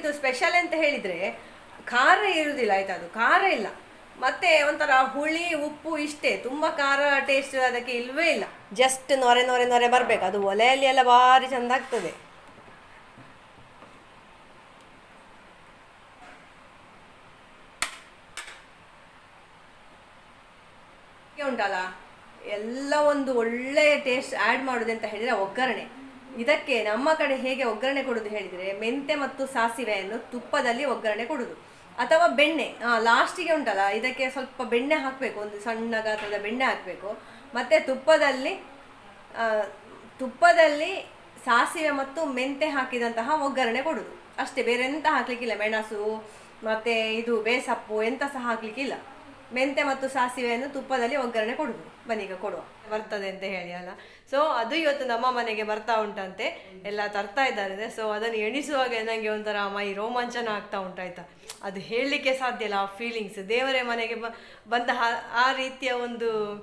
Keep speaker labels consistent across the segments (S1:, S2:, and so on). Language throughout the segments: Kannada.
S1: ಇದು ಸ್ಪೆಷಲ್ ಅಂತ ಹೇಳಿದ್ರೆ ಖಾರ ಇರುವುದಿಲ್ಲ ಆಯ್ತಾ ಅದು? ಖಾರ ಇಲ್ಲ. ಮತ್ತೆ ಒಂಥರ ಹುಳಿ, ಉಪ್ಪು ಇಷ್ಟೇ. ತುಂಬಾ ಖಾರ ಟೇಸ್ಟ್ ಅದಕ್ಕೆ ಇಲ್ವೇ ಇಲ್ಲ. ಜಸ್ಟ್ ನೊರೆ ನೊರೆ ನೊರೆ ಬರ್ಬೇಕು. ಅದು ಒಲೆಯಲ್ಲಿ ಎಲ್ಲ ಭಾರಿ ಚಂದ ಆಗ್ತದೆ. ಉಂಟಲ್ಲ? ಎಲ್ಲ ಒಂದು ಒಳ್ಳೆಯ ಟೇಸ್ಟ್ ಆ್ಯಡ್ ಮಾಡೋದು ಅಂತ ಹೇಳಿದರೆ ಒಗ್ಗರಣೆ. ಇದಕ್ಕೆ ನಮ್ಮ ಕಡೆ ಹೇಗೆ ಒಗ್ಗರಣೆ ಕೊಡೋದು ಹೇಳಿದರೆ ಮೆಂತೆ ಮತ್ತು ಸಾಸಿವೆಯನ್ನು ತುಪ್ಪದಲ್ಲಿ ಒಗ್ಗರಣೆ ಕೊಡೋದು. ಅಥವಾ ಬೆಣ್ಣೆ ಲಾಸ್ಟಿಗೆ ಉಂಟಲ್ಲ, ಇದಕ್ಕೆ ಸ್ವಲ್ಪ ಬೆಣ್ಣೆ ಹಾಕಬೇಕು, ಒಂದು ಸಣ್ಣ ಗಾತ್ರದ ಬೆಣ್ಣೆ ಹಾಕಬೇಕು. ಮತ್ತು ತುಪ್ಪದಲ್ಲಿ ತುಪ್ಪದಲ್ಲಿ ಸಾಸಿವೆ ಮತ್ತು ಮೆಂತೆ ಹಾಕಿದಂತಹ ಒಗ್ಗರಣೆ ಕೊಡೋದು. ಅಷ್ಟೇ, ಬೇರೆ ಎಂತ ಹಾಕ್ಲಿಕ್ಕಿಲ್ಲ, ಮೆಣಸು, ಮತ್ತು ಇದು ಬೇಸಪ್ಪು, ಎಂತ ಸಹ ಹಾಕ್ಲಿಕ್ಕಿಲ್ಲ. ಮೆಂತೆ ಮತ್ತು ಸಾಸಿವೆಯನ್ನು ತುಪ್ಪದಲ್ಲಿ ಒಗ್ಗರಣೆ ಕೊಡುದು ಬನ್ನೀಗ ಕೊಡುವ. ಬರ್ತದೆ ಅಂತ ಹೇಳಿ ಅಲ್ಲ. ಸೊ ಅದು ಇವತ್ತು ನಮ್ಮ ಮನೆಗೆ ಬರ್ತಾ ಉಂಟಂತೆ. ಎಲ್ಲ ತರ್ತಾ ಇದ್ದಾರೆ. ಸೊ ಅದನ್ನು ಎಣಿಸುವಾಗ ನನಗೆ ಒಂಥರ ಮೈ ರೋಮಾಂಚನ ಆಗ್ತಾ ಉಂಟಾಯ್ತಾ? ಅದು ಹೇಳಲಿಕ್ಕೆ ಸಾಧ್ಯ ಇಲ್ಲ ಆ ಫೀಲಿಂಗ್ಸ್ ದೇವರೇ ಮನೆಗೆ ಬ, ಬಂದ ಆ- ರೀತಿಯ ಒಂದು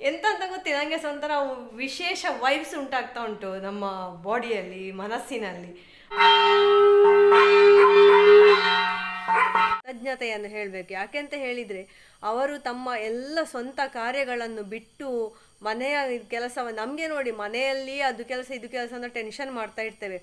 S1: ಎಂತ ಅಂತ ಗೊತ್ತಿಲ್ಲ ನನಗೆ ಒಂಥರ ವಿಶೇಷ ವೈಬ್ಸ್ ಉಂಟಾಗ್ತಾ ಉಂಟು ನಮ್ಮ ಬಾಡಿಯಲ್ಲಿ ಮನಸ್ಸಿನಲ್ಲಿ. ಕೃತಜ್ಞತೆಯನ್ನು ಹೇಳಬೇಕು. ಯಾಕೆಂತ ಹೇಳಿದರೆ, ಅವರು ತಮ್ಮ ಎಲ್ಲ ಸ್ವಂತ ಕಾರ್ಯಗಳನ್ನು ಬಿಟ್ಟು ಮನೆಯ ಕೆಲಸ ನಮಗೆ ನೋಡಿ ಮನೆಯಲ್ಲಿ ಅದು ಕೆಲಸ, ಇದು ಕೆಲಸ ಅಂತ ಟೆನ್ಷನ್ ಮಾಡ್ತಾ ಇರ್ತೇವೆ.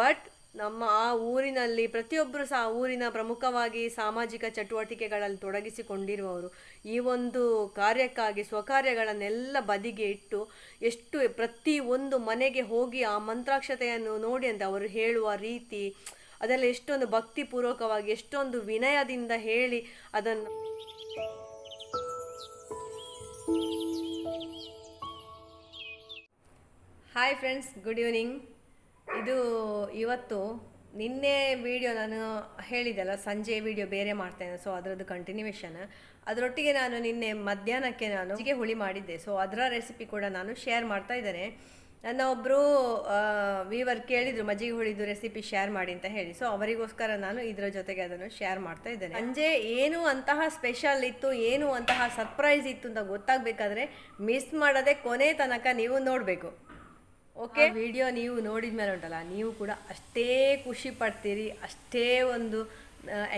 S1: ಬಟ್ ನಮ್ಮ ಆ ಊರಿನಲ್ಲಿ ಪ್ರತಿಯೊಬ್ಬರು ಸಹ ಆ ಊರಿನ ಪ್ರಮುಖವಾಗಿ ಸಾಮಾಜಿಕ ಚಟುವಟಿಕೆಗಳಲ್ಲಿ ತೊಡಗಿಸಿಕೊಂಡಿರುವವರು, ಈ ಒಂದು ಕಾರ್ಯಕ್ಕಾಗಿ, ಸ್ವಕಾರ್ಯಗಳನ್ನೆಲ್ಲ ಬದಿಗೆ ಇಟ್ಟು ಎಷ್ಟು ಪ್ರತಿ ಒಂದು ಮನೆಗೆ ಹೋಗಿ ಆ ಮಂತ್ರಾಕ್ಷತೆಯನ್ನು ನೋಡಿ ಅಂತ ಅವರು ಹೇಳುವ ರೀತಿ ಅದೆಲ್ಲ ಎಷ್ಟೊಂದು ಭಕ್ತಿಪೂರ್ವಕವಾಗಿ, ಎಷ್ಟೊಂದು ವಿನಯದಿಂದ ಹೇಳಿ ಅದನ್ನು ಹಾಯ್ ಫ್ರೆಂಡ್ಸ್ ಗುಡ್ ಈವ್ನಿಂಗ್ ಇದು ಇವತ್ತು ನಿನ್ನೆ ವಿಡಿಯೋ ನಾನು ಹೇಳಿದ್ದಲ್ಲ, ಸಂಜೆ ವಿಡಿಯೋ ಬೇರೆ ಮಾಡ್ತೇನೆ ಸೊ ಅದರದ್ದು ಕಂಟಿನ್ಯೂಷನ್ ಅದರೊಟ್ಟಿಗೆ ನಾನು ನಿನ್ನೆ ಮಧ್ಯಾಹ್ನಕ್ಕೆ ನಾನು ಹೀಗೆ ಹುಳಿ ಮಾಡಿದ್ದೆ. ಸೊ ಅದರ ರೆಸಿಪಿ ಕೂಡ ನಾನು ಶೇರ್ ಮಾಡ್ತಾ ಇದ್ದೇನೆ. ನನ್ನ ಒಬ್ಬರು ವೀವರ್ ಕೇಳಿದರು, ಮಜ್ಜಿಗೆ ಹುಳಿದು ರೆಸಿಪಿ ಶೇರ್ ಮಾಡಿ ಅಂತ ಹೇಳಿ. ಸೊ ಅವರಿಗೋಸ್ಕರ ನಾನು ಇದರ ಜೊತೆಗೆ ಅದನ್ನು ಶೇರ್ ಮಾಡ್ತಾ ಇದ್ದೇನೆ. ಸಂಜೆ ಏನು ಅಂತಹ ಸ್ಪೆಷಲ್ ಇತ್ತು, ಏನು ಅಂತಹ ಸರ್ಪ್ರೈಸ್ ಇತ್ತು ಅಂತ ಗೊತ್ತಾಗಬೇಕಾದ್ರೆ ಮಿಸ್ ಮಾಡೋದೇ ಕೊನೆ ತನಕ ನೀವು ನೋಡಬೇಕು. ಓಕೆ ವಿಡಿಯೋ ನೀವು ನೋಡಿದ ಮೇಲೆ ಉಂಟಲ್ಲ ನೀವು ಕೂಡ ಅಷ್ಟೇ ಖುಷಿ ಪಡ್ತೀರಿ ಅಷ್ಟೇ ಒಂದು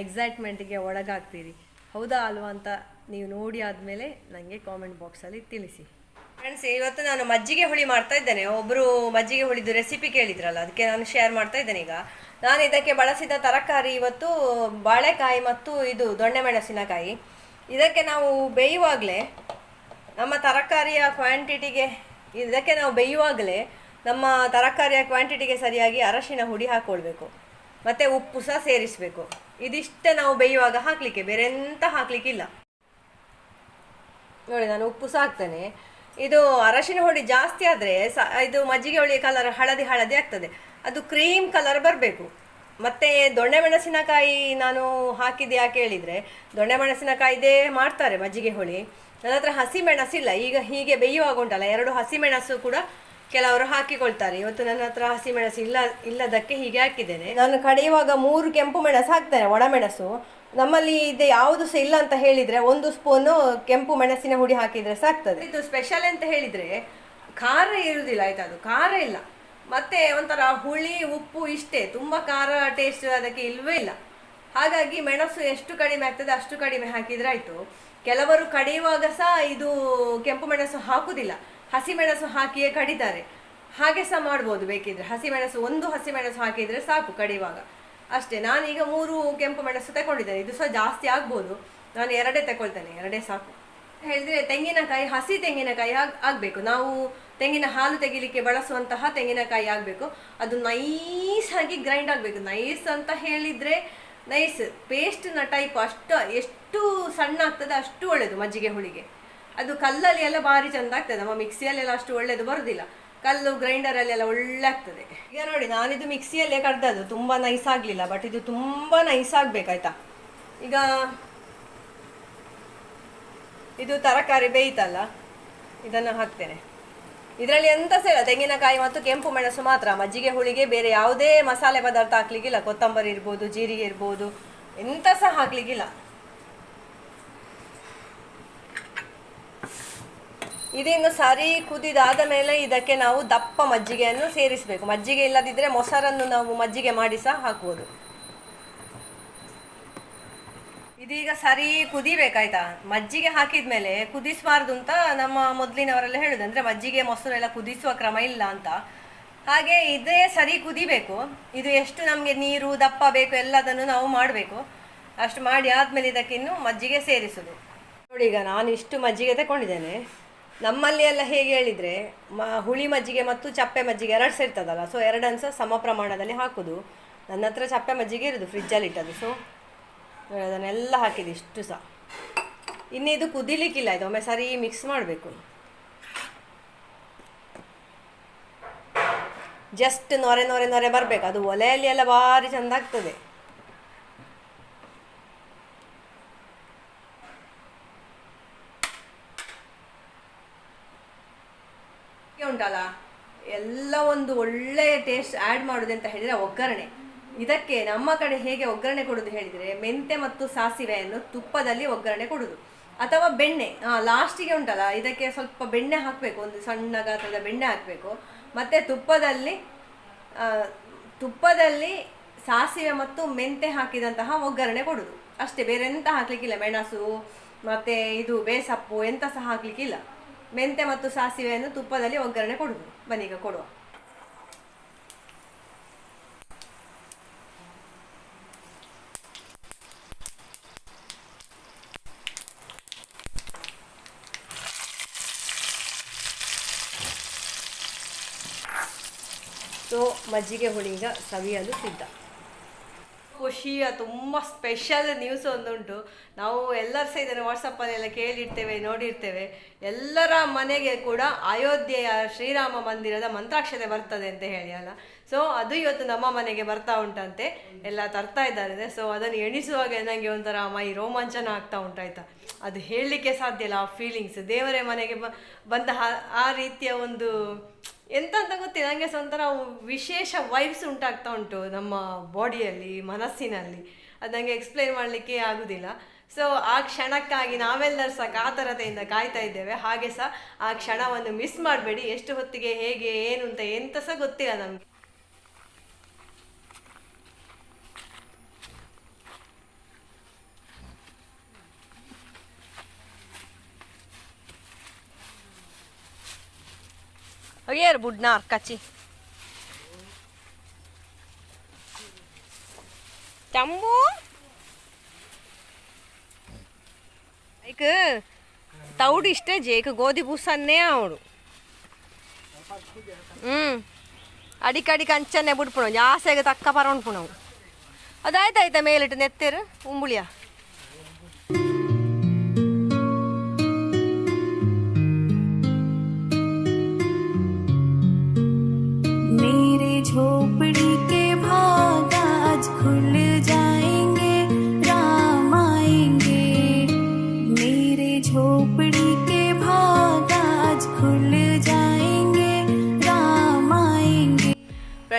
S1: ಎಕ್ಸೈಟ್ಮೆಂಟ್ಗೆ ಒಳಗಾಗ್ತೀರಿ. ಹೌದಾ ಅಲ್ವಾ ಅಂತ ನೀವು ನೋಡಿ ಆದಮೇಲೆ ನನಗೆ ಕಾಮೆಂಟ್ ಬಾಕ್ಸಲ್ಲಿ ತಿಳಿಸಿ. ಫ್ರೆಂಡ್ಸ್ ಇವತ್ತು ನಾನು ಮಜ್ಜಿಗೆ ಹುಳಿ ಮಾಡ್ತಾ ಇದ್ದೇನೆ. ಒಬ್ಬರು ಮಜ್ಜಿಗೆ ಹುಳಿದು ರೆಸಿಪಿ ಕೇಳಿದ್ರಲ್ಲ ಅದಕ್ಕೆ ನಾನು ಶೇರ್ ಮಾಡ್ತಾ ಇದ್ದೇನೆ ಈಗ. ನಾನು ಇದಕ್ಕೆ ಬಳಸಿದ ತರಕಾರಿ ಇವತ್ತು ಬಾಳೆಕಾಯಿ ಮತ್ತು ಇದು ದೊಣ್ಣೆ ಮೆಣಸಿನಕಾಯಿ ಇದಕ್ಕೆ ನಾವು ಬೇಯುವಾಗಲೇ ನಮ್ಮ ತರಕಾರಿಯ ಕ್ವಾಂಟಿಟಿಗೆ ಇದಕ್ಕೆ ನಾವು ಬೇಯುವಾಗಲೇ ನಮ್ಮ ತರಕಾರಿಯ ಕ್ವಾಂಟಿಟಿಗೆ ಸರಿಯಾಗಿ ಅರಶಿನ ಹುಡಿ ಹಾಕ್ಕೊಳ್ಬೇಕು ಮತ್ತು ಉಪ್ಪು ಸಹ ಸೇರಿಸಬೇಕು. ಇದಿಷ್ಟೇ ನಾವು ಬೇಯುವಾಗ ಹಾಕಲಿಕ್ಕೆ, ಬೇರೆ ಎಂತ ಹಾಕಲಿಕ್ಕಿಲ್ಲ. ನೋಡಿ, ನಾನು ಉಪ್ಪು ಸಹ ಹಾಕ್ತೇನೆ. ಇದು ಅರಶಿನ ಹುಡಿ ಜಾಸ್ತಿ ಆದರೆ ಸ, ಇದು ಮಜ್ಜಿಗೆ ಹುಳಿ ಕಲರ್ ಹಳದಿ ಹಳದಿ ಆಗ್ತದೆ. ಅದು ಕ್ರೀಮ್ ಕಲರ್ ಬರಬೇಕು. ಮತ್ತು ದೊಣ್ಣೆ ಮೆಣಸಿನಕಾಯಿ ನಾನು ಹಾಕಿದ್ದೆ ಯಾಕೆ ಹೇಳಿದರೆ ದೊಣ್ಣೆ ಮೆಣಸಿನಕಾಯಿದೇ ಮಾಡ್ತಾರೆ ಮಜ್ಜಿಗೆ ಹುಳಿ. ನನ್ನ ಹತ್ರ ಹಸಿ ಮೆಣಸಿಲ್ಲ ಈಗ ಹೀಗೆ ಬೇಯುವಾಗ ಉಂಟಲ್ಲ, ಎರಡು ಹಸಿ ಮೆಣಸು ಕೂಡ ಕೆಲವರು ಹಾಕಿಕೊಳ್ತಾರೆ. ಇವತ್ತು ನನ್ನ ಹತ್ರ ಹಸಿ ಮೆಣಸು ಇಲ್ಲ ಇಲ್ಲದಕ್ಕೆ ಹೀಗೆ ಹಾಕಿದ್ದೇನೆ. ನಾನು ಕಡಿಯುವಾಗ ಮೂರು ಕೆಂಪು ಮೆಣಸು ಹಾಕ್ತೇನೆ ಒಣಮೆಣಸು ನಮ್ಮಲ್ಲಿ ಇದು ಯಾವುದು ಸಹ ಇಲ್ಲ ಅಂತ ಹೇಳಿದ್ರೆ ಒಂದು ಸ್ಪೂನು ಕೆಂಪು ಮೆಣಸಿನ ಹುಡಿ ಹಾಕಿದ್ರೆ ಸಾಕ್ತದೆ. ಇದು ಸ್ಪೆಷಲ್ ಅಂತ ಹೇಳಿದ್ರೆ ಖಾರ ಇರುವುದಿಲ್ಲ ಆಯ್ತಾ ಅದು? ಖಾರ ಇಲ್ಲ. ಮತ್ತೆ ಒಂಥರ ಹುಳಿ ಉಪ್ಪು ಇಷ್ಟೇ. ತುಂಬ ಖಾರ ಟೇಸ್ಟ್ ಅದಕ್ಕೆ ಇಲ್ವೇ ಇಲ್ಲ. ಹಾಗಾಗಿ ಮೆಣಸು ಎಷ್ಟು ಕಡಿಮೆ ಆಗ್ತದೆ ಅಷ್ಟು ಕಡಿಮೆ ಹಾಕಿದ್ರೆ ಆಯಿತು. ಕೆಲವರು ಕಡಿಯುವಾಗ ಸಹ ಇದು ಕೆಂಪು ಮೆಣಸು ಹಾಕುದಿಲ್ಲ. ಹಸಿ ಮೆಣಸು ಹಾಕಿಯೇ ಕಡಿತಾರೆ. ಹಾಗೆ ಸಹ ಮಾಡ್ಬೋದು ಬೇಕಿದ್ರೆ. ಹಸಿ ಮೆಣಸು ಒಂದು ಹಸಿ ಮೆಣಸು ಹಾಕಿದ್ರೆ ಸಾಕು ಕಡಿಯುವಾಗ. ಅಷ್ಟೇ, ನಾನೀಗ ಮೂರು ಕೆಂಪು ಮೆಣಸು ತಗೊಂಡಿದ್ದೇನೆ ಇದು ಸಹ ಜಾಸ್ತಿ ಆಗ್ಬೋದು. ನಾನು ಎರಡೇ ತಗೊಳ್ತೇನೆ ಎರಡೇ ಸಾಕು. ಹೇಳಿದ್ರೆ ತೆಂಗಿನಕಾಯಿ, ಹಸಿ ತೆಂಗಿನಕಾಯಿ ಆಗ್, ಆಗಬೇಕು. ನಾವು ತೆಂಗಿನ ಹಾಲು ತೆಗಿಲಿಕ್ಕೆ ಬಳಸುವಂತಹ ತೆಂಗಿನಕಾಯಿ ಆಗಬೇಕು. ಅದು ನೈಸ್ ಆಗಿ ಗ್ರೈಂಡ್ ಆಗಬೇಕು. ನೈಸ್ ಅಂತ ಹೇಳಿದರೆ ನೈಸ್ ಪೇಸ್ಟ್ನ ಟೈಪ್ ಅಷ್ಟು, ಎಷ್ಟು ಸಣ್ಣ ಆಗ್ತದೆ ಅಷ್ಟು ಒಳ್ಳೆಯದು ಮಜ್ಜಿಗೆ ಹುಳಿಗೆ. ಅದು ಕಲ್ಲಲ್ಲಿ ಎಲ್ಲ ಭಾರಿ ಚಂದ ಆಗ್ತದೆ. ನಮ್ಮ ಮಿಕ್ಸಿಯಲ್ಲೆಲ್ಲ ಅಷ್ಟು ಒಳ್ಳೇದು ಬರುದಿಲ್ಲ. ಕಲ್ಲು ಗ್ರೈಂಡರಲ್ಲಿ ಎಲ್ಲ ಒಳ್ಳೆ ಆಗ್ತದೆ ಈಗ ನೋಡಿ, ನಾನಿದು ಮಿಕ್ಸಿಯಲ್ಲೇ ಕಡ್ದದ್ದು. ತುಂಬ ನೈಸ್ ಆಗಲಿಲ್ಲ ಬಟ್ ಇದು ತುಂಬ ನೈಸ್ ಆಗ್ಬೇಕಾಯ್ತಾ? ಈಗ ಇದು ತರಕಾರಿ ಬೇಯ್ತಲ್ಲ, ಇದನ್ನು ಹಾಕ್ತೇನೆ. ಇದರಲ್ಲಿ ಎಂತ ಇಲ್ಲ ತೆಂಗಿನಕಾಯಿ ಮತ್ತು ಕೆಂಪು ಮೆಣಸು ಮಾತ್ರ. ಮಜ್ಜಿಗೆ, ಹುಳಿಗೆ, ಬೇರೆ ಯಾವುದೇ ಮಸಾಲೆ ಪದಾರ್ಥ ಹಾಕ್ಲಿಕ್ಕಿಲ್ಲ. ಕೊತ್ತಂಬರಿ ಇರ್ಬೋದು, ಜೀರಿಗೆ ಇರ್ಬೋದು, ಎಂತ ಸಹ ಹಾಕ್ಲಿಕ್ಕಿಲ್ಲ. ಇದಿನ್ನು ಸರಿ ಕುದಿದಾದ ಮೇಲೆ ಇದಕ್ಕೆ ನಾವು ದಪ್ಪ ಮಜ್ಜಿಗೆಯನ್ನು ಸೇರಿಸಬೇಕು. ಮಜ್ಜಿಗೆ ಇಲ್ಲದಿದ್ದರೆ ಮೊಸರನ್ನು ನಾವು ಮಜ್ಜಿಗೆ ಮಾಡಿ ಸಹ ಹಾಕ್ಬೋದು ಇದೀಗ ಸರಿ ಕುದಿಬೇಕಾಯ್ತಾ? ಮಜ್ಜಿಗೆ ಹಾಕಿದ್ಮೇಲೆ ಕುದಿಸಬಾರ್ದು ಅಂತ ನಮ್ಮ ಮೊದಲಿನವರೆಲ್ಲ ಹೇಳುದು. ಅಂದ್ರೆ ಮಜ್ಜಿಗೆ ಮೊಸರೆಲ್ಲ ಕುದಿಸುವ ಕ್ರಮ ಇಲ್ಲ ಅಂತ. ಹಾಗೆ ಇದೇ ಸರಿ ಕುದಿಬೇಕು. ಇದು ಎಷ್ಟು ನಮಗೆ ನೀರು, ದಪ್ಪ ಬೇಕು ಎಲ್ಲದನ್ನು ನಾವು ಮಾಡಬೇಕು. ಅಷ್ಟು ಮಾಡಿ ಆದಮೇಲೆ ಇದಕ್ಕಿನ್ನು ಮಜ್ಜಿಗೆ ಸೇರಿಸುದು. ನೋಡಿ ಈಗ ನಾನು ಇಷ್ಟು ಮಜ್ಜಿಗೆ ತಗೊಂಡಿದ್ದೇನೆ ನಮ್ಮಲ್ಲಿ ಎಲ್ಲ ಹೇಗೆ ಹೇಳಿದರೆ, ಮ, ಹುಳಿ ಮಜ್ಜಿಗೆ ಮತ್ತು ಚಪ್ಪೆ ಮಜ್ಜಿಗೆ ಎರಡು ಸೇರ್ತದಲ್ಲ ಸೊ ಎರಡನ್ನು ಸಹ ಸಮ ಪ್ರಮಾಣದಲ್ಲಿ ಹಾಕೋದು. ನನ್ನ ಹತ್ರ ಚಪ್ಪೆ ಮಜ್ಜಿಗೆ ಇರೋದು ಫ್ರಿಜ್ಜಲ್ಲಿ ಇಟ್ಟದು ಸೊ ಅದನ್ನೆಲ್ಲ ಹಾಕಿದೆ ಇಷ್ಟು ಸಹ. ಇನ್ನು ಇದು ಕುದಿಲಿಕ್ಕಿಲ್ಲ, ಇದು ಒಮ್ಮೆ ಸರಿ ಮಿಕ್ಸ್ ಮಾಡಬೇಕು. ಜಸ್ಟ್ ನೊರೆ ನೊರೆ ನೊರೆ ಬರಬೇಕು, ಅದು ಒಲೆಯಲ್ಲಿ ಎಲ್ಲ ಭಾರಿ ಚಂದ ಆಗ್ತದೆ ಹೀಗೆ ಉಂಟಲ್ಲ ಎಲ್ಲ ಒಂದು ಒಳ್ಳೆಯ ಟೇಸ್ಟ್ ಆ್ಯಡ್ ಮಾಡೋದು ಅಂತ ಹೇಳಿದರೆ ಒಗ್ಗರಣೆ. ಇದಕ್ಕೆ ನಮ್ಮ ಕಡೆ ಹೇಗೆ ಒಗ್ಗರಣೆ ಕೊಡೋದು ಹೇಳಿದರೆ ಮೆಂತೆ ಮತ್ತು ಸಾಸಿವೆಯನ್ನು ತುಪ್ಪದಲ್ಲಿ ಒಗ್ಗರಣೆ ಕೊಡೋದು. ಅಥವಾ ಬೆಣ್ಣೆ ಲಾಸ್ಟಿಗೆ ಉಂಟಲ್ಲ, ಇದಕ್ಕೆ ಸ್ವಲ್ಪ ಬೆಣ್ಣೆ ಹಾಕಬೇಕು, ಒಂದು ಸಣ್ಣ ಗಾತ್ರದ ಬೆಣ್ಣೆ ಹಾಕಬೇಕು. ಮತ್ತು ತುಪ್ಪದಲ್ಲಿ ತುಪ್ಪದಲ್ಲಿ ಸಾಸಿವೆ ಮತ್ತು ಮೆಂತೆ ಹಾಕಿದಂತಹ ಒಗ್ಗರಣೆ ಕೊಡೋದು. ಅಷ್ಟೇ, ಬೇರೆ ಎಂತ ಹಾಕ್ಲಿಕ್ಕಿಲ್ಲ, ಮೆಣಸು, ಮತ್ತು ಇದು ಬೇಸಪ್ಪು ಎಂತ ಸಹ ಹಾಕ್ಲಿಕ್ಕಿಲ್ಲ. ಮೆಂತೆ ಮತ್ತು ಸಾಸಿವೆಯನ್ನು ತುಪ್ಪದಲ್ಲಿ ಒಗ್ಗರಣೆ ಕೊಡೋದು ಬನ್ನಿ ಈಗ ಕೊಡುವ. ಸೊ ಮಜ್ಜಿಗೆ ಹುಳಿ ಈಗ ಸವಿಯಲು ಸಿದ್ಧ. ಖುಷಿಯ ತುಂಬ ಸ್ಪೆಷಲ್ ನ್ಯೂಸ್ ಒಂದುಂಟು. ನಾವು ಎಲ್ಲರೂ ಸಹ ಇದನ್ನು ವಾಟ್ಸಪ್ಪಲ್ಲೆಲ್ಲ ಕೇಳಿರ್ತೇವೆ, ನೋಡಿರ್ತೇವೆ. ಎಲ್ಲರ ಮನೆಗೆ ಕೂಡ ಅಯೋಧ್ಯೆಯ ಶ್ರೀರಾಮ ಮಂದಿರದ ಮಂತ್ರಾಕ್ಷತೆ ಬರ್ತದೆ ಅಂತ ಹೇಳಿ, ಅಲ್ಲ? ಸೊ ಅದು ಇವತ್ತು ನಮ್ಮ ಮನೆಗೆ ಬರ್ತಾ ಉಂಟಂತೆ. ಎಲ್ಲ ತರ್ತಾ ಇದ್ದಾರೆ. ಸೊ ಅದನ್ನು ಎಣಿಸುವಾಗ ನನಗೆ ಒಂಥರ ಮೈ ರೋಮಾಂಚನ ಆಗ್ತಾ ಉಂಟಾಯ್ತಾ. ಅದು ಹೇಳಲಿಕ್ಕೆ ಸಾಧ್ಯ ಇಲ್ಲ ಆ ಫೀಲಿಂಗ್ಸ್ ದೇವರೇ ಮನೆಗೆ ಬ, ಬಂದ ಆ- ಆ ರೀತಿಯ ಒಂದು ಎಂತ ಅಂತ ಗೊತ್ತಿಲ್ಲ. ನನಗೆ ಒಂಥರ ವಿಶೇಷ ವೈಬ್ಸ್ ಉಂಟಾಗ್ತಾ ಉಂಟು ನಮ್ಮ ಬಾಡಿಯಲ್ಲಿ ಮನಸ್ಸಿನಲ್ಲಿ. ಅದು ನನಗೆ ಎಕ್ಸ್ಪ್ಲೈನ್ ಮಾಡಲಿಕ್ಕೆ ಆಗುದಿಲ್ಲ. ಸೊ ಆ ಕ್ಷಣಕ್ಕಾಗಿ ನಾವೆಲ್ಲರೂ ಸಹ ಕಾತರತೆಯಿಂದ ಕಾಯ್ತಾ ಇದ್ದೇವೆ. ಹಾಗೆ ಸಹ ಆ ಕ್ಷಣವನ್ನು ಮಿಸ್ ಮಾಡಬೇಡಿ. ಎಷ್ಟು ಹೊತ್ತಿಗೆ, ಹೇಗೆ, ಏನು ಅಂತ ಎಂತ ಸಹ ಗೊತ್ತಿಲ್ಲ ನಮಗೆ. Oyer budnar ಕಚ್ಚಿ Cambu. ಐಕ ತೌಡು ಇಷ್ಟೇ ಜೇಕ ಗೋಧಿ ಬೂಸನ್ನೇ ಅವಡು ಹ್ಞೂ ಅಡಿಕೆ ಅಡಿಕೆ ಅಂಚನೆ ಬಿಡ್ಪುಣ ಜಾಸ್ತಿಯಾಗಿ ತಕ್ಕ ಪರವಣ್ಪುಣ ಅವು ಅದಾಯ್ತಾಯ್ತಾ ಮೇಲಿಟ್ಟು ನೆತ್ತೇರು ಉಂಬುಳಿಯ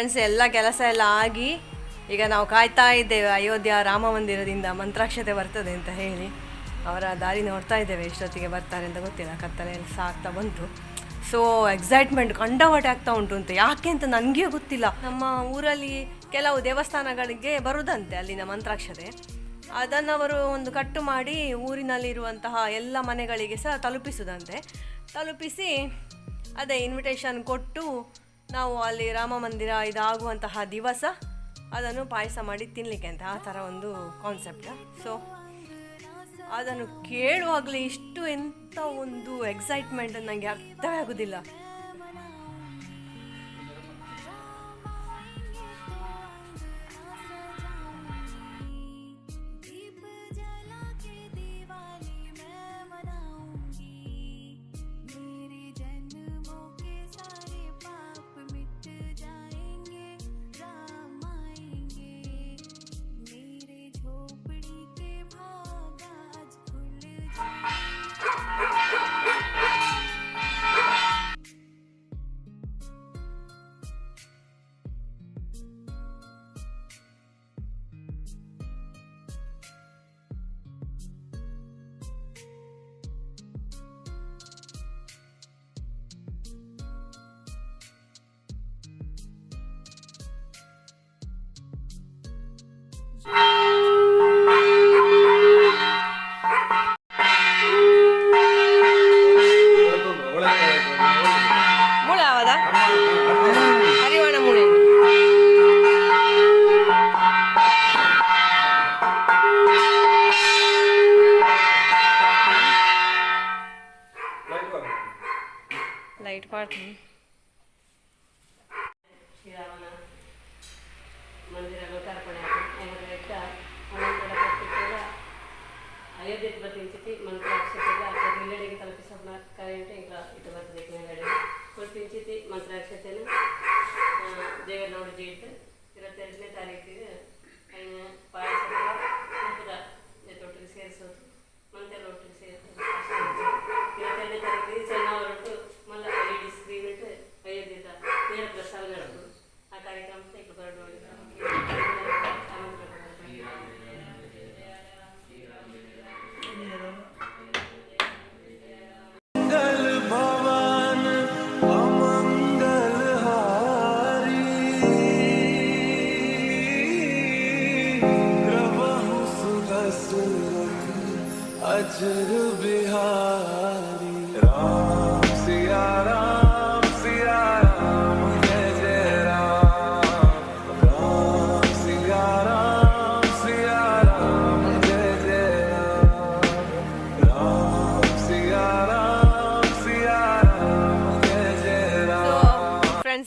S1: ಫ್ರೆಂಡ್ಸ್ ಎಲ್ಲ ಕೆಲಸ ಎಲ್ಲ ಆಗಿ ಈಗ ನಾವು ಕಾಯ್ತಾ ಇದ್ದೇವೆ ಅಯೋಧ್ಯ ರಾಮ ಮಂದಿರದಿಂದ ಮಂತ್ರಾಕ್ಷತೆ ಬರ್ತದೆ ಅಂತ ಹೇಳಿ. ಅವರ ದಾರಿ ನೋಡ್ತಾ ಇದ್ದೇವೆ, ಎಷ್ಟೊತ್ತಿಗೆ ಬರ್ತಾರೆ ಅಂತ ಗೊತ್ತಿಲ್ಲ, ಕತ್ತಲೆ ಎಲ್ಲ ಸಾಕ್ತಾ ಬಂತು. ಸೊ ಎಕ್ಸೈಟ್ಮೆಂಟ್ ಕಂಡವಟೆ ಆಗ್ತಾ ಉಂಟು ಅಂತ. ಯಾಕೆ ಅಂತ ನನಗೆ ಗೊತ್ತಿಲ್ಲ. ನಮ್ಮ ಊರಲ್ಲಿ ಕೆಲವು ದೇವಸ್ಥಾನಗಳಿಗೆ ಬರುದಂತೆ ಅಲ್ಲಿನ ಮಂತ್ರಾಕ್ಷತೆ. ಅದನ್ನು ಅವರು ಒಂದು ಕಟ್ಟು ಮಾಡಿ ಊರಿನಲ್ಲಿರುವಂತಹ ಎಲ್ಲ ಮನೆಗಳಿಗೆ ಸಹ ತಲುಪಿಸುದಂತೆ. ತಲುಪಿಸಿ ಅದೇ ಇನ್ವಿಟೇಷನ್ ಕೊಟ್ಟು ನಾವು ಅಲ್ಲಿ ರಾಮ ಮಂದಿರ ಇದಾಗುವಂತಹ ದಿವಸ ಅದನ್ನು ಪಾಯಸ ಮಾಡಿ ತಿನ್ನಲಿಕ್ಕೆ ಅಂತ ಆ ಥರ ಒಂದು ಕಾನ್ಸೆಪ್ಟ್ ಸೊ ಅದನ್ನು ಕೇಳುವಾಗಲೇ ಇಷ್ಟು ಎಂಥ ಒಂದು ಎಕ್ಸೈಟ್ಮೆಂಟ್ ನನಗೆ ಅರ್ಥವೇ ಆಗೋದಿಲ್ಲ.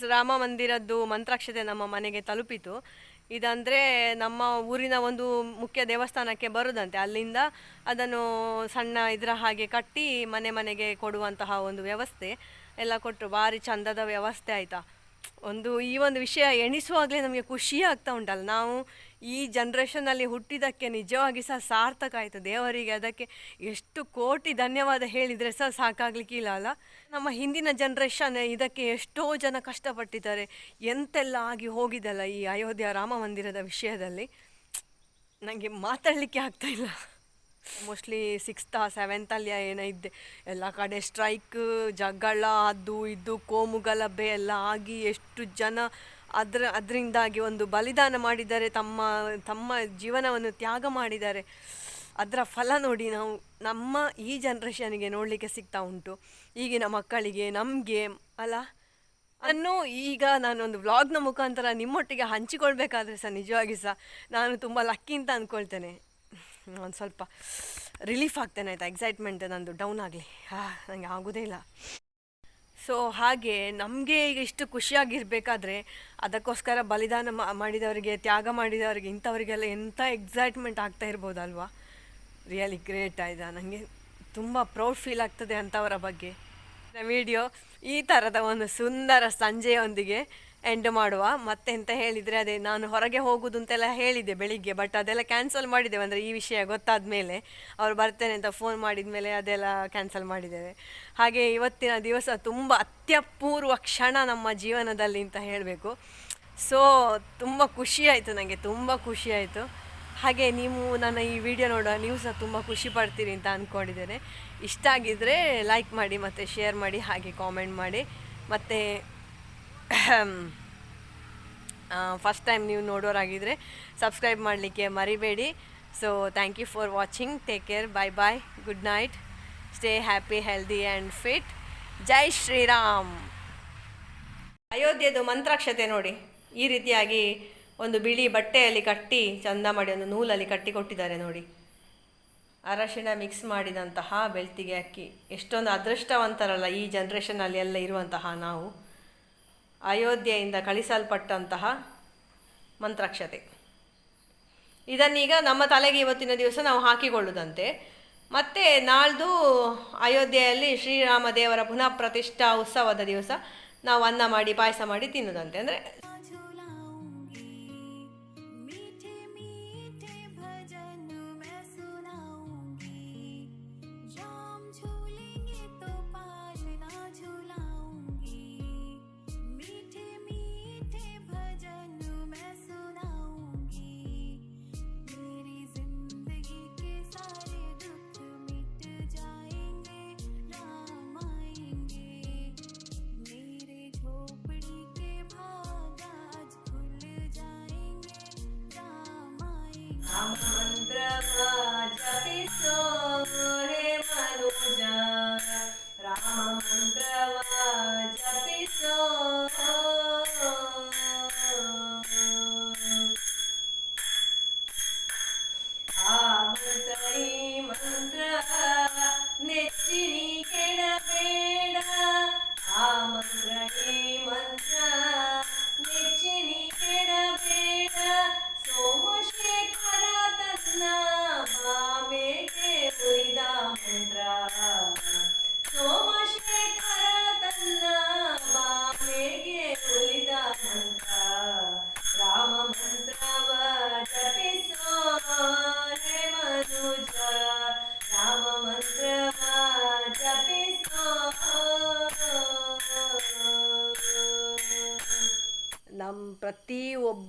S1: ರಾಮ ಮಂದಿರದ್ದು ಮಂತ್ರಾಕ್ಷತೆ ನಮ್ಮ ಮನೆಗೆ ತಲುಪಿತು. ಇದಂದರೆ ನಮ್ಮ ಊರಿನ ಒಂದು ಮುಖ್ಯ ದೇವಸ್ಥಾನಕ್ಕೆ ಬರುದಂತೆ. ಅಲ್ಲಿಂದ ಅದನ್ನು ಸಣ್ಣ ಇದರ ಹಾಗೆ ಕಟ್ಟಿ ಮನೆ ಮನೆಗೆ ಕೊಡುವಂತಹ ಒಂದು ವ್ಯವಸ್ಥೆ. ಎಲ್ಲ ಕೊಟ್ಟರು ಭಾರಿ ಚಂದದ ವ್ಯವಸ್ಥೆ ಆಯಿತಾ. ಒಂದು ಈ ಒಂದು ವಿಷಯ ಎಣಿಸುವಾಗಲೇ ನಮಗೆ ಖುಷಿ ಆಗ್ತಾ ಉಂಟಲ್ಲ. ನಾವು ಈ ಜನ್ರೇಷನಲ್ಲಿ ಹುಟ್ಟಿದ್ದಕ್ಕೆ ನಿಜವಾಗಿ ಸಹ ಸಾರ್ಥಕ ಆಯಿತು. ದೇವರಿಗೆ ಅದಕ್ಕೆ ಎಷ್ಟು ಕೋಟಿ ಧನ್ಯವಾದ ಹೇಳಿದರೆ ಸಹ ಸಾಕಾಗಲಿಕ್ಕಿಲ್ಲ ಅಲ್ಲ? ನಮ್ಮ ಹಿಂದಿನ ಜನ್ರೇಷನ್ ಇದಕ್ಕೆ ಎಷ್ಟೋ ಜನ ಕಷ್ಟಪಟ್ಟಿದ್ದಾರೆ. ಎಂತೆಲ್ಲ ಆಗಿ ಹೋಗಿದಲ್ಲ ಈ ಅಯೋಧ್ಯೆ ರಾಮ ಮಂದಿರದ ವಿಷಯದಲ್ಲಿ? ನನಗೆ ಮಾತಾಡಲಿಕ್ಕೆ ಆಗ್ತಾ ಇಲ್ಲ. ಮೋಸ್ಟ್ಲಿ ಸಿಕ್ಸ್ತಾ ಸೆವೆಂತಲ್ಲಿ ಏನೋ ಇದ್ದೆ. ಎಲ್ಲ ಕಡೆ ಸ್ಟ್ರೈಕ್ ಜಗಳ, ಅದು, ಇದು ಕೋಮು ಗಲಭೆ ಎಲ್ಲ ಆಗಿ ಎಷ್ಟು ಜನ ಅದರ ಅದರಿಂದಾಗಿ ಒಂದು ಬಲಿದಾನ ಮಾಡಿದ್ದಾರೆ ತಮ್ಮ ತಮ್ಮ ಜೀವನವನ್ನು ತ್ಯಾಗ ಮಾಡಿದ್ದಾರೆ ಅದರ ಫಲ ನೋಡಿ ನಾವು ನಮ್ಮ ಈ ಜನ್ರೇಷನ್ಗೆ ನೋಡಲಿಕ್ಕೆ ಸಿಗ್ತಾ ಉಂಟು. ಈಗಿನ ಮಕ್ಕಳಿಗೆ, ನಮಗೆ ಅಲ್ಲ? ಅನ್ನು ಈಗ ನಾನೊಂದು ವ್ಲಾಗ್ನ ಮುಖಾಂತರ ನಿಮ್ಮೊಟ್ಟಿಗೆ ಹಂಚಿಕೊಳ್ಬೇಕಾದ್ರೆ ಸಹ ನಿಜವಾಗಿ ಸಹ ನಾನು ತುಂಬ ಲಕ್ಕಿ ಅಂತ ಅಂದ್ಕೊಳ್ತೇನೆ ಒಂದು ಸ್ವಲ್ಪ ರಿಲೀಫ್ ಆಗ್ತೇನೆ ಆಯಿತಾ? ಎಕ್ಸೈಟ್ಮೆಂಟ್ ನಂದು ಡೌನ್ ಆಗಲಿ. ಹಾಂ ನನಗೆ ಆಗೋದೇ ಇಲ್ಲ. ಸೊ ಹಾಗೆ ನಮಗೆ ಈಗ ಇಷ್ಟು ಖುಷಿಯಾಗಿರಬೇಕಾದ್ರೆ ಅದಕ್ಕೋಸ್ಕರ ಬಲಿದಾನ ಮಾಡಿದವರಿಗೆ, ತ್ಯಾಗ ಮಾಡಿದವರಿಗೆ, ಇಂಥವರಿಗೆಲ್ಲ ಎಂಥ ಎಕ್ಸೈಟ್ಮೆಂಟ್ ಆಗ್ತಾ ಇರ್ಬೋದಲ್ವಾ? ರಿಯಲಿ ಗ್ರೇಟ್ ಆಯ್ತಾ? ನನಗೆ ತುಂಬ ಪ್ರೌಡ್ ಫೀಲ್ ಆಗ್ತದೆ ಅಂಥವರ ಬಗ್ಗೆ. ವಿಡಿಯೋ ಈ ಥರದ ಒಂದು ಸುಂದರ ಸಂಜೆಯೊಂದಿಗೆ ಎಂಡ್ ಮಾಡುವ. ಮತ್ತೆ ಎಂತ ಹೇಳಿದರೆ ಅದೇ, ನಾನು ಹೊರಗೆ ಹೋಗುದು ಅಂತೆಲ್ಲ ಹೇಳಿದೆ ಬೆಳಿಗ್ಗೆ ಬಟ್ ಅದೆಲ್ಲ ಕ್ಯಾನ್ಸಲ್ ಮಾಡಿದ್ದೇವೆ. ಅಂದರೆ ಈ ವಿಷಯ ಗೊತ್ತಾದ ಮೇಲೆ ಅವ್ರು ಬರ್ತೇನೆ ಅಂತ ಫೋನ್ ಮಾಡಿದ ಮೇಲೆ ಅದೆಲ್ಲ ಕ್ಯಾನ್ಸಲ್ ಮಾಡಿದ್ದೇವೆ. ಹಾಗೆ ಇವತ್ತಿನ ದಿವಸ ತುಂಬ ಅತ್ಯಪೂರ್ವ ಕ್ಷಣ ನಮ್ಮ ಜೀವನದಲ್ಲಿ ಅಂತ ಹೇಳಬೇಕು. ಸೊ ತುಂಬ ಖುಷಿ ಆಯಿತು ನನಗೆ ತುಂಬ ಖುಷಿ ಆಯಿತು. ಹಾಗೆ ನೀವು ನನ್ನ ಈ ವಿಡಿಯೋ ನೋಡೋ ನೀವು ಸಹ ತುಂಬ ಖುಷಿ ಪಡ್ತೀರಿ ಅಂತ ಅಂದ್ಕೊಂಡಿದ್ದೇನೆ ಇಷ್ಟ ಆಗಿದ್ದರೆ ಲೈಕ್ ಮಾಡಿ ಮತ್ತು ಶೇರ್ ಮಾಡಿ, ಹಾಗೆ ಕಾಮೆಂಟ್ ಮಾಡಿ. ಮತ್ತು ಫಸ್ಟ್ ಟೈಮ್ ನೀವು ನೋಡೋರಾಗಿದ್ದರೆ ಸಬ್ಸ್ಕ್ರೈಬ್ ಮಾಡಲಿಕ್ಕೆ ಮರಿಬೇಡಿ. So thank you for watching take care bye bye good night stay happy healthy and fit ಜೈ ಶ್ರೀರಾಮ್ ಅಯೋಧ್ಯೆದು ಮಂತ್ರಾಕ್ಷತೆ ನೋಡಿ. ಈ ರೀತಿಯಾಗಿ ಒಂದು ಬಿಳಿ ಬಟ್ಟೆಯಲ್ಲಿ ಕಟ್ಟಿ, ಚಂದ ಮಾಡಿ ಒಂದು ನೂಲಲ್ಲಿ ಕಟ್ಟಿ ಕೊಟ್ಟಿದ್ದಾರೆ ನೋಡಿ. ಅರಶಿಣ ಮಿಕ್ಸ್ ಮಾಡಿದಂತಹ ಬೆಳ್ತಿಗೆ ಅಕ್ಕಿ. ಎಷ್ಟೊಂದು ಅದೃಷ್ಟವಂತರಲ್ಲ ಈ ಜನ್ರೇಷನಲ್ಲಿ ಎಲ್ಲ ಇರುವಂತಹ ನಾವು. ಅಯೋಧ್ಯೆಯಿಂದ ಕಳಿಸಲ್ಪಟ್ಟಂತಹ ಮಂತ್ರಾಕ್ಷತೆ. ಇದನ್ನೀಗ ನಮ್ಮ ತಲೆಗೆ ಇವತ್ತಿನ ದಿವಸ ನಾವು ಹಾಕಿಕೊಳ್ಳುವುದಂತೆ ಮತ್ತೆ ನಾಳ್ದು ಅಯೋಧ್ಯೆಯಲ್ಲಿ ಶ್ರೀರಾಮ ದೇವರ ಪುನಃ ಪ್ರತಿಷ್ಠಾ ಉತ್ಸವದ ದಿವಸ ನಾವು ಅನ್ನ ಮಾಡಿ ಪಾಯಸ ಮಾಡಿ ತಿನ್ನುದಂತೆ. ಅಂದರೆ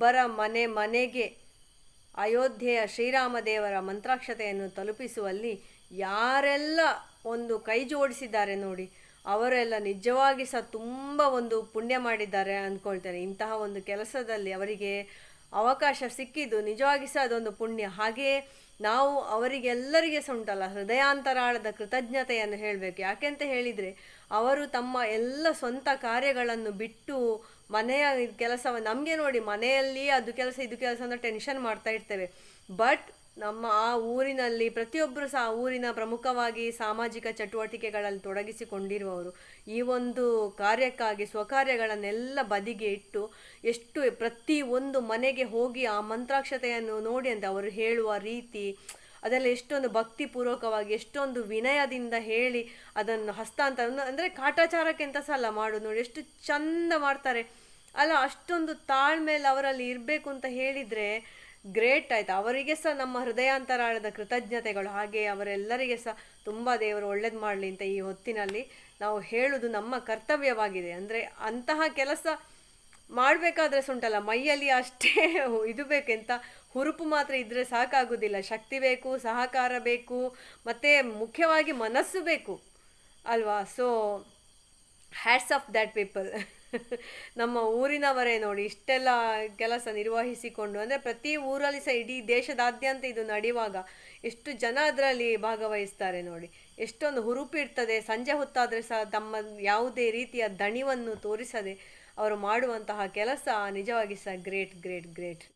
S1: ಪ್ರತಿಯೊಬ್ಬರ ಮನೆ ಮನೆಗೆ ಅಯೋಧ್ಯೆಯ ಶ್ರೀರಾಮದೇವರ ಮಂತ್ರಾಕ್ಷತೆಯನ್ನು ತಲುಪಿಸುವಲ್ಲಿ ಯಾರೆಲ್ಲ ಒಂದು ಕೈ ಜೋಡಿಸಿದ್ದಾರೆ ನೋಡಿ, ಅವರೆಲ್ಲ ನಿಜವಾಗಿ ಸಹ ತುಂಬ ಒಂದು ಪುಣ್ಯ ಮಾಡಿದ್ದಾರೆ ಅಂದ್ಕೊಳ್ತಾರೆ ಇಂತಹ ಒಂದು ಕೆಲಸದಲ್ಲಿ ಅವರಿಗೆ ಅವಕಾಶ ಸಿಕ್ಕಿದ್ದು ನಿಜವಾಗಿ ಸಹ ಅದೊಂದು ಪುಣ್ಯ. ಹಾಗೆಯೇ ನಾವು ಅವರಿಗೆಲ್ಲರಿಗೆ ಸಹ ಉಂಟಲ್ಲ, ಹೃದಯಾಂತರಾಳದ ಕೃತಜ್ಞತೆಯನ್ನು ಹೇಳಬೇಕು. ಯಾಕೆಂತ ಹೇಳಿದರೆ, ಅವರು ತಮ್ಮ ಎಲ್ಲ ಸ್ವಂತ ಕಾರ್ಯಗಳನ್ನು ಬಿಟ್ಟು ಮನೆಯ ಕೆಲಸ ನಮಗೆ ನೋಡಿ ಮನೆಯಲ್ಲಿ ಅದು ಕೆಲಸ, ಇದು ಕೆಲಸ ಅಂತ ಟೆನ್ಷನ್ ಮಾಡ್ತಾ ಇರ್ತೇವೆ. ಬಟ್ ನಮ್ಮ ಆ ಊರಿನಲ್ಲಿ ಪ್ರತಿಯೊಬ್ಬರು ಸಹ ಆ ಊರಿನ ಪ್ರಮುಖವಾಗಿ ಸಾಮಾಜಿಕ ಚಟುವಟಿಕೆಗಳಲ್ಲಿ ತೊಡಗಿಸಿಕೊಂಡಿರುವವರು, ಈ ಒಂದು ಕಾರ್ಯಕ್ಕಾಗಿ ಸ್ವಕಾರ್ಯಗಳನ್ನೆಲ್ಲ ಬದಿಗೆ ಇಟ್ಟು ಎಷ್ಟು ಪ್ರತಿ ಒಂದು ಮನೆಗೆ ಹೋಗಿ ಆ ಮಂತ್ರಾಕ್ಷತೆಯನ್ನು ನೋಡಿ ಅಂತ ಅವರು ಹೇಳುವ ರೀತಿ ಅದೆಲ್ಲ ಎಷ್ಟೊಂದು ಭಕ್ತಿಪೂರ್ವಕವಾಗಿ, ಎಷ್ಟೊಂದು ವಿನಯದಿಂದ ಹೇಳಿ ಅದನ್ನು ಹಸ್ತಾಂತರ ಅಂದರೆ ಕಾಟಾಚಾರಕ್ಕೆ ಅಂತ ಸಹ ಅಲ್ಲ ಮಾಡೋದು ನೋಡಿ, ಎಷ್ಟು ಚಂದ ಮಾಡ್ತಾರೆ. ಅಲ್ಲ, ಅಷ್ಟೊಂದು ತಾಳ್ಮೇಲೆ ಅವರಲ್ಲಿ ಇರಬೇಕು ಅಂತ ಹೇಳಿದರೆ ಗ್ರೇಟ್ ಆಯ್ತು. ಅವರಿಗೆ ಸಹ ನಮ್ಮ ಹೃದಯಾಂತರಾಳದ ಕೃತಜ್ಞತೆಗಳು, ಹಾಗೆ ಅವರೆಲ್ಲರಿಗೆ ಸಹ ತುಂಬ ದೇವರು ಒಳ್ಳೇದು ಮಾಡಲಿ ಅಂತ ಈ ಹೊತ್ತಿನಲ್ಲಿ ನಾವು ಹೇಳುವುದು ನಮ್ಮ ಕರ್ತವ್ಯವಾಗಿದೆ. ಅಂದರೆ ಅಂತಹ ಕೆಲಸ ಮಾಡಬೇಕಾದ್ರೆ ಸುಂಟಲ್ಲ ಮೈಯಲ್ಲಿ ಅಷ್ಟೇ ಇದು ಬೇಕೆಂತ ಹುರುಪು ಮಾತ್ರ ಇದ್ದರೆ ಸಾಕಾಗೋದಿಲ್ಲ. ಶಕ್ತಿ ಬೇಕು, ಸಹಕಾರ ಬೇಕು, ಮತ್ತು ಮುಖ್ಯವಾಗಿ ಮನಸ್ಸು ಬೇಕು ಅಲ್ವಾ? So hats off that people ನಮ್ಮ ಊರಿನವರೇ ನೋಡಿ, ಇಷ್ಟೆಲ್ಲ ಕೆಲಸ ನಿರ್ವಹಿಸಿಕೊಂಡು, ಅಂದರೆ ಪ್ರತಿ ಊರಲ್ಲಿ ಸಹ ಇಡೀ ದೇಶದಾದ್ಯಂತ ಇದು ನಡೆಯುವಾಗ ಎಷ್ಟು ಜನ ಅದರಲ್ಲಿ ಭಾಗವಹಿಸ್ತಾರೆ ನೋಡಿ. ಎಷ್ಟೊಂದು ಹುರುಪಿರ್ತದೆ, ಸಂಜೆ ಹೊತ್ತಾದರೆ ಸಹ ತಮ್ಮ ಯಾವುದೇ ರೀತಿಯ ದಣಿವನ್ನು ತೋರಿಸದೆ ಅವರು ಮಾಡುವಂತಹ ಕೆಲಸ ನಿಜವಾಗಿ ಸಹ ಗ್ರೇಟ್ ಗ್ರೇಟ್ ಗ್ರೇಟ್